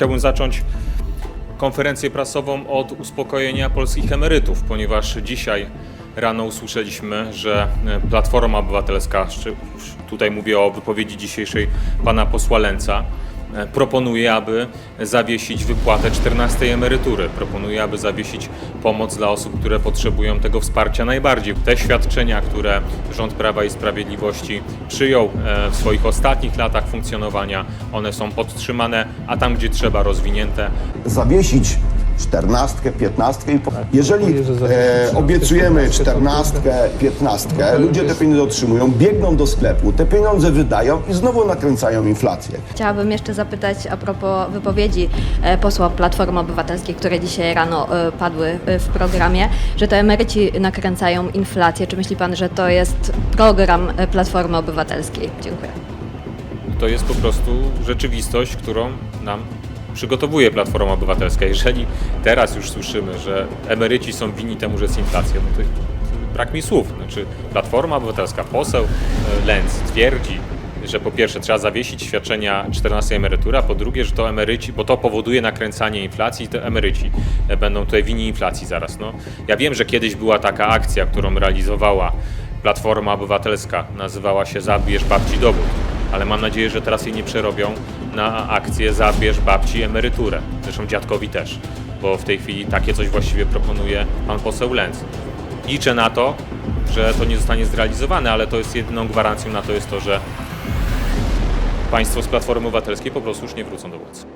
Chciałbym zacząć konferencję prasową od uspokojenia polskich emerytów, ponieważ dzisiaj rano usłyszeliśmy, że e, Platforma Obywatelska, tutaj mówię o wypowiedzi dzisiejszej pana posła Lęca, proponuje, aby zawiesić wypłatę 14 emerytury. Proponuje, aby zawiesić pomoc dla osób, które potrzebują tego wsparcia najbardziej. Te świadczenia, które rząd Prawa i Sprawiedliwości przyjął e, w swoich ostatnich latach funkcjonowania, one są podtrzymane, a tam, gdzie trzeba, rozwinięte. zawiesić czternastkę, piętnastkę i po... jeżeli że zawiesić e, obiecujemy czternastkę, piętnastkę, No ludzie te pieniądze otrzymują, biegną do sklepu, te pieniądze wydają i znowu nakręcają inflację. Chciałabym jeszcze zapytać a propos wypowiedzi e, posła Platformy Obywatelskiej, które dzisiaj rano e, padły e, w programie, że to emeryci nakręcają inflację. Czy myśli Pan, że to jest program Platformy Obywatelskiej? Dziękuję. To jest po prostu rzeczywistość, którą nam przygotowuje Platforma Obywatelska. Jeżeli teraz już słyszymy, że emeryci są winni temu, że jest inflacja, no to brak mi słów. Znaczy Platforma Obywatelska, poseł e, Lenz twierdzi, że po pierwsze trzeba zawiesić świadczenia 14 emerytury, a po drugie, że to emeryci, bo to powoduje nakręcanie inflacji to emeryci e, będą tutaj winni inflacji zaraz. No, ja wiem, że kiedyś była taka akcja, którą realizowała Platforma Obywatelska, nazywała się Zabierz babci dowód, ale mam nadzieję, że teraz jej nie przerobią na akcję Zabierz babci emeryturę, zresztą dziadkowi też, bo w tej chwili takie coś właściwie proponuje pan poseł Lenz. Liczę na to, że to nie zostanie zrealizowane, ale to jest jedyną gwarancją na to jest to, że państwo z Platformy Obywatelskiej po prostu już nie wrócą do władzy.